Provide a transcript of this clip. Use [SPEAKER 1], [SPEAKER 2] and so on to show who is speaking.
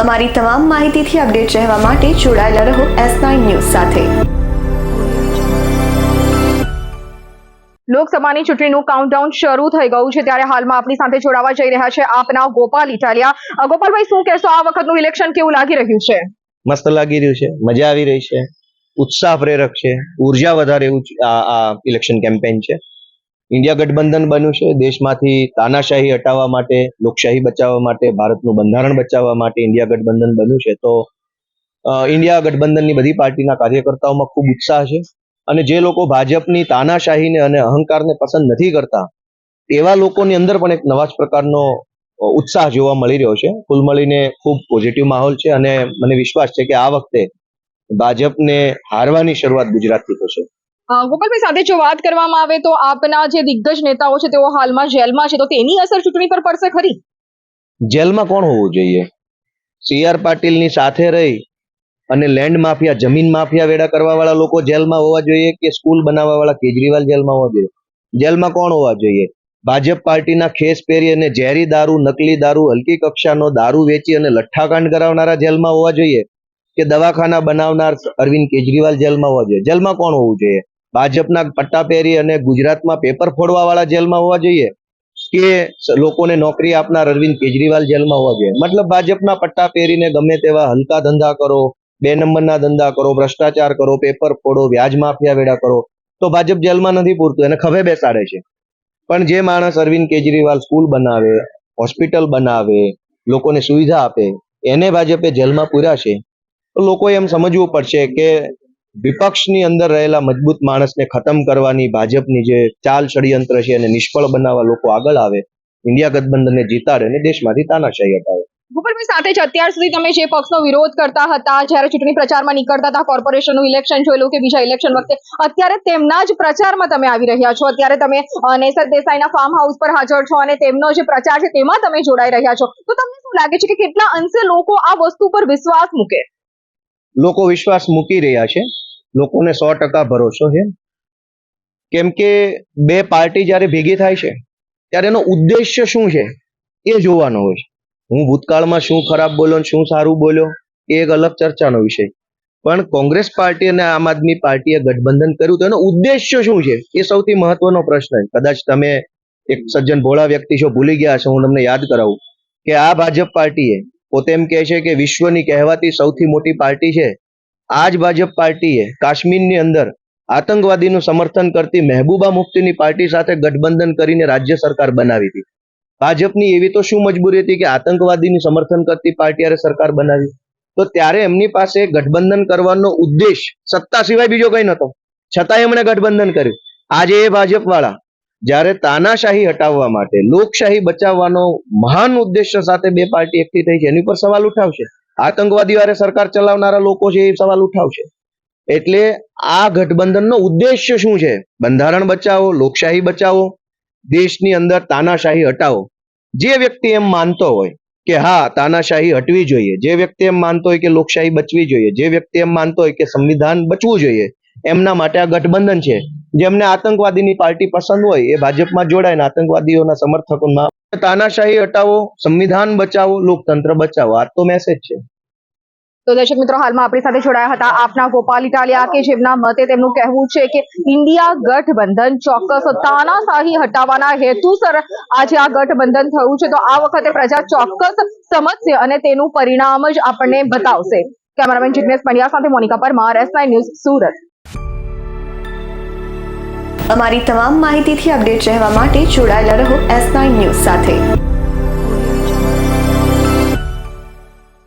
[SPEAKER 1] અમારી તમામ માહિતીથી અપડેટ રહેવા માટે જોડાયેલા રહો એસ નાઇન ન્યૂઝ સાથે.
[SPEAKER 2] લોકસભાની ચૂંટણીનું કાઉન્ટડાઉન શરૂ થઈ ગયું છે ત્યારે હાલમાં આપણી સાથે જોડાવા જઈ રહ્યા છે આપના ગોપાલ ઇટાલિયા. ગોપાલભાઈ શું કહેશો? આ વખતનું ઇલેક્શન કેવું લાગી રહ્યું છે?
[SPEAKER 3] મસ્ત લાગી રહ્યું છે મજા આવી રહી છે ઉત્સાહ પ્રેરક છે ઊર્જા વધારે એવું આ ઇલેક્શન કેમ્પેન છે. ઇન્ડિયા ગઠબંધન બન્યું છે. દેશમાંથી તાનાશાહી હટાવવા માટે, લોકશાહી બચાવવા માટે, ભારતનું બંધારણ બચાવવા માટે ઇન્ડિયા ગઠબંધન બન્યું છે. તો ઇન્ડિયા ગઠબંધનની બધી પાર્ટીના કાર્યકર્તાઓમાં ખૂબ ઉત્સાહ છે અને જે લોકો ભાજપની તાનાશાહીને અને અહંકારને પસંદ નથી કરતા, એવા લોકોની અંદર પણ એક નવા જ પ્રકારનો ઉત્સાહ જોવા મળી રહ્યો છે. કુલ મળીને ખૂબ પોઝિટિવ માહોલ છે અને મને વિશ્વાસ છે કે આ વખતે ભાજપને હારવાની શરૂઆત ગુજરાતથી થશે.
[SPEAKER 2] ગોપાલભાઈ સાથે જો વાત કરવામાં આવે તો આપના જે દિગ્ગજ નેતાઓ છે તેઓ હાલમાં જેલમાં છે તો તેની અસર ચૂંટણી પર પડશે ખરી?
[SPEAKER 3] જેલમાં કોણ હોવું જોઈએ? સી આર પાટીલની સાથે રહી અને લેન્ડ માફિયા, જમીન માફિયા વેડા કરવા વાળા લોકો જેલમાં હોવા જોઈએ કે સ્કૂલ બનાવવા વાળા કેજરીવાલ જેલમાં હોવા જોઈએ? જેલમાં કોણ હોવા જોઈએ? ભાજપ પાર્ટીના ખેસ પહેરી અને ઝેરી દારૂ, નકલી દારૂ, હલકી કક્ષાનો દારૂ વેચી અને લઠ્ઠાકાંડ કરાવનારા જેલમાં હોવા જોઈએ? કે દવાખાના બનાવનાર અરવિંદ કેજરીવાલ જેલમાં હોવા જોઈએ? જેલમાં કોણ હોવું જોઈએ? ભાજપના પટ્ટા પહેરી અને ગુજરાતમાં પેપર ફોડવા વાળા જેલમાં હોવા જોઈએ કે લોકોને નોકરી આપનાર અરવિંદ કેજરીવાલ જેલમાં હોવા જોઈએ? મતલબ ભાજપના પટ્ટા પહેરીને ગમે તેવા હલકા ધંધા કરો, બે નંબરના ધંધા કરો, ભ્રષ્ટાચાર કરો પેપર ફોડો, વ્યાજ માફિયા વેડા કરો, તો ભાજપ જેલમાં નથી પૂરતું, એને ખભે બેસાડે છે. પણ જે માણસ અરવિંદ કેજરીવાલ સ્કૂલ બનાવે, હોસ્પિટલ બનાવે, લોકોને સુવિધા આપે, એને ભાજપે જેલમાં પૂર્યા છે? તો લોકોએ એમ સમજવું પડશે કે વિપક્ષની અંદર રહેલા મજબૂત માણસને ખતમ કરવાની ભાજપની જે ચાલ ષડયંત્ર છે એને નિષ્ફળ બનાવવા લોકો આગળ આવે ઇન્ડિયા ગઠબંધનને જીતાડે અને દેશમાંથી તાનાશાહી હટાવે
[SPEAKER 2] ગોપાલભાઈ સાથે જ અત્યાર સુધી તમે જે પક્ષનો વિરોધ કરતા હતા જ્યારે ચૂંટણી પ્રચારમાં નીકળતા હતા કોર્પોરેશનનું ઇલેક્શન જોયેલું કે બીજા ઇલેક્શન વખતે અત્યારે તેમના જ પ્રચારમાં તમે આવી રહ્યા છો. અત્યારે તમે નેસર દેસાઈના ફાર્મ હાઉસ પર હાજર છો અને તેમનો જે પ્રચાર છે તેમાં તમે જોડાઈ રહ્યા છો. તો તમને શું લાગે છે કે કેટલા અંશે લોકો આ વસ્તુ પર વિશ્વાસ મૂકે?
[SPEAKER 3] લોકો વિશ્વાસ મૂકી રહ્યા છે. લોકોને સો ટકા ભરોસો છે. કેમ કે બે પાર્ટી જ્યારે ભેગી થાય છે, ત્યારે એનો ઉદ્દેશ્ય શું છે? એ જોવાનો હોય છે. હું ભૂતકાળમાં શું ખરાબ બોલ્યો શું સારું બોલ્યો, એ એક અલગ ચર્ચાનો વિષય. પણ કોંગ્રેસ પાર્ટી અને આમ આદમી પાર્ટીએ ગઠબંધન કર્યું તો એનો ઉદ્દેશ્ય શું છે? એ સૌથી મહત્વનો પ્રશ્ન છે. કદાચ તમે એક સજ્જન ભોળા વ્યક્તિ છો, ભૂલી ગયા છો, હું તમને યાદ કરાવું કે આ ભાજપ પાર્ટીએ પોતે એમ કહે છે કે વિશ્વની કહેવાતી સૌથી મોટી પાર્ટી છે આ જ ભાજપ પાર્ટીએ કાશ્મીરની અંદર આતંકવાદીનું સમર્થન કરતી મહેબૂબા મુફ્તીની પાર્ટી સાથે ગઠબંધન કરીને રાજ્ય સરકાર બનાવી હતી. ભાજપની એવી તો શું મજબૂરી હતી કે આતંકવાદીનું સમર્થન કરતી પાર્ટી હારે સરકાર બનાવી? તો ત્યારે એમની પાસે ગઠબંધન કરવાનો ઉદ્દેશ સત્તા સિવાય બીજો કઈ નહોતો. છતાંય એમણે ગઠબંધન કર્યું. આજે એ ભાજપ વાળા જ્યારે તાનાશાહી હટાવવા માટે લોકશાહી બચાવવાનો મહાન ઉદ્દેશ્ય સાથે બે પાર્ટી એકઠી થઈ છે, એની પર સવાલ ઉઠાવશે? આતંકવાદીઓ હારે સરકાર ચલાવનારા લોકો છે એ સવાલ ઉઠાવશે. એટલે આ ગઠબંધનનો ઉદ્દેશ્ય શું છે? બંધારણ બચાવો, લોકશાહી બચાવો, દેશની અંદર તાનાશાહી હટાવો. જે વ્યક્તિ એમ માનતો હોય કે હા, તાનાશાહી હટવી જોઈએ, જે વ્યક્તિ એમ માનતો હોય કે લોકશાહી બચવી જોઈએ, જે વ્યક્તિ એમ માનતો હોય કે સંવિધાન બચવું જોઈએ, એમના માટે આ ગઠબંધન છે. જેમને આતંકવાદીની પાર્ટી પસંદ હોય એ ભાજપમાં જોડાય ને આતંકવાદીઓના સમર્થકોમાં તાનાશાહી હટાવો, સંવિધાન બચાવો, લોકતંત્ર બચાવો. આ તો મેસેજ છે.
[SPEAKER 2] તો દર્શક મિત્રો, હાલમાં આપણી સાથે જોડાયા હતા આપના ગોપાલ ઇટાલિયા કે જેમના મતે તેમનું કહેવું છે કે ઇન્ડિયા ગઠબંધન ચોક્કસ તાનાશાહી હટાવવાના હેતુસર આજે આ ગઠબંધન થયું છે. તો આ વખતે પ્રજા ચોક્કસ સમજશે અને તેનું પરિણામ જ આપણને બતાવશે. કેમેરામેન જિગ્નેશ પંડ્યા સાથે મોનિકા પરમાર એસ ન્યૂઝ સુરત.
[SPEAKER 1] અમારી તમામ માહિતીથી અપડેટ રહેવા માટે જોડાયેલા રહો એસ ન્યૂઝ સાથે.